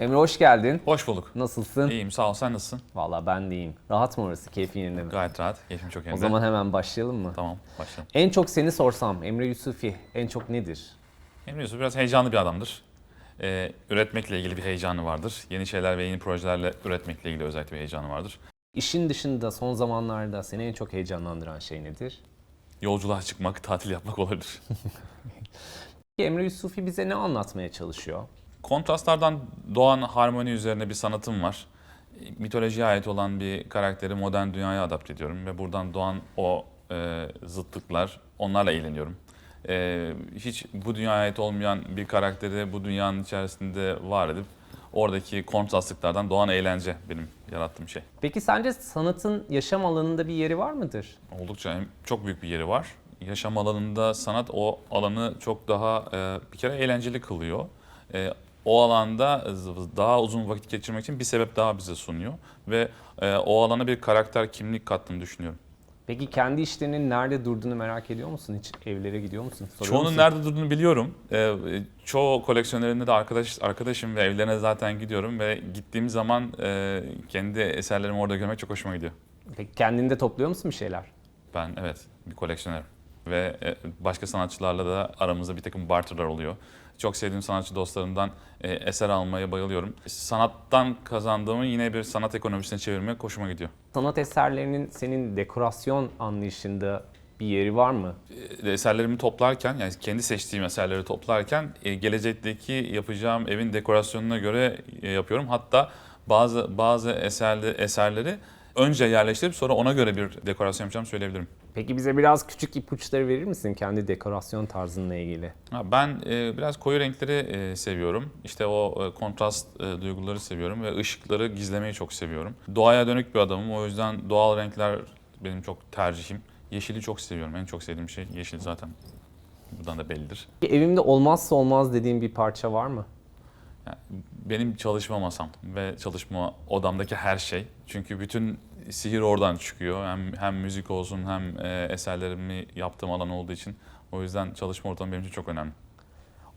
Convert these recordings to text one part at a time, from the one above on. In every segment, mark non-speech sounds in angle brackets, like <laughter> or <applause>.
Emre hoş geldin. Hoş bulduk. Nasılsın? İyiyim sağ ol sen nasılsın? Valla ben de iyiyim. Rahat mı orası? Keyfin yerinde mi? Gayet rahat. Keyfim çok O yerinde. zaman hemen başlayalım mı? Tamam başlayalım. En çok seni sorsam Emre Yusufi en çok nedir? Emre Yusuf biraz heyecanlı bir adamdır. Ee, üretmekle ilgili bir heyecanı vardır. Yeni şeyler ve yeni projelerle üretmekle ilgili özellikle bir heyecanı vardır. İşin dışında son zamanlarda seni en çok heyecanlandıran şey nedir? Yolculuğa çıkmak, tatil yapmak olabilir. <laughs> Peki Emre Yusufi bize ne anlatmaya çalışıyor? Kontrastlardan doğan harmoni üzerine bir sanatım var. Mitolojiye ait olan bir karakteri modern dünyaya adapte ediyorum ve buradan doğan o e, zıtlıklar, onlarla eğleniyorum. E, hiç bu dünyaya ait olmayan bir karakteri bu dünyanın içerisinde var edip oradaki kontrastlıklardan doğan eğlence benim yarattığım şey. Peki sence sanatın yaşam alanında bir yeri var mıdır? Oldukça çok büyük bir yeri var. Yaşam alanında sanat o alanı çok daha e, bir kere eğlenceli kılıyor. E, o alanda daha uzun vakit geçirmek için bir sebep daha bize sunuyor ve e, o alana bir karakter kimlik kattığını düşünüyorum. Peki kendi işlerinin nerede durduğunu merak ediyor musun? Hiç evlere gidiyor musun? Soruyor Çoğunun musun? nerede durduğunu biliyorum. E, çoğu koleksiyonerinde de arkadaş arkadaşım ve evlerine zaten gidiyorum ve gittiğim zaman e, kendi eserlerimi orada görmek çok hoşuma gidiyor. Peki kendinde topluyor musun bir şeyler? Ben evet bir koleksiyonerim. Ve e, başka sanatçılarla da aramızda bir takım barterlar oluyor. Çok sevdiğim sanatçı dostlarımdan e, eser almaya bayılıyorum. Sanattan kazandığımı yine bir sanat ekonomisine çevirmek hoşuma gidiyor. Sanat eserlerinin senin dekorasyon anlayışında bir yeri var mı? E, Eserlerimi toplarken yani kendi seçtiğim eserleri toplarken gelecekteki yapacağım evin dekorasyonuna göre yapıyorum. Hatta bazı bazı eserli, eserleri önce yerleştirip sonra ona göre bir dekorasyon yapacağımı söyleyebilirim. Peki bize biraz küçük ipuçları verir misin kendi dekorasyon tarzınla ilgili? Ha, Ben e, biraz koyu renkleri e, seviyorum. İşte o e, kontrast e, duyguları seviyorum ve ışıkları gizlemeyi çok seviyorum. Doğaya dönük bir adamım. O yüzden doğal renkler benim çok tercihim. Yeşili çok seviyorum. En çok sevdiğim şey yeşil zaten. Buradan da bellidir. Evimde olmazsa olmaz dediğin bir parça var mı? Yani benim çalışma masam ve çalışma odamdaki her şey. Çünkü bütün sihir oradan çıkıyor. Hem, hem müzik olsun hem e, eserlerimi yaptığım alan olduğu için. O yüzden çalışma ortamı benim için çok önemli.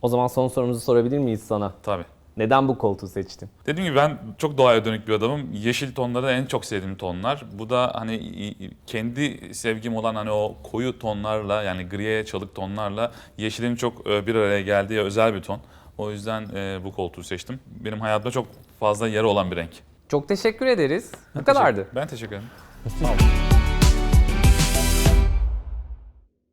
O zaman son sorumuzu sorabilir miyiz sana? Tabii. Neden bu koltuğu seçtin? Dediğim gibi ben çok doğaya dönük bir adamım. Yeşil tonları en çok sevdiğim tonlar. Bu da hani kendi sevgim olan hani o koyu tonlarla yani griye çalık tonlarla yeşilin çok e, bir araya geldiği özel bir ton. O yüzden e, bu koltuğu seçtim. Benim hayatımda çok fazla yeri olan bir renk. Çok teşekkür ederiz. Bu kadardı. Ben teşekkür ederim. Sağ olun.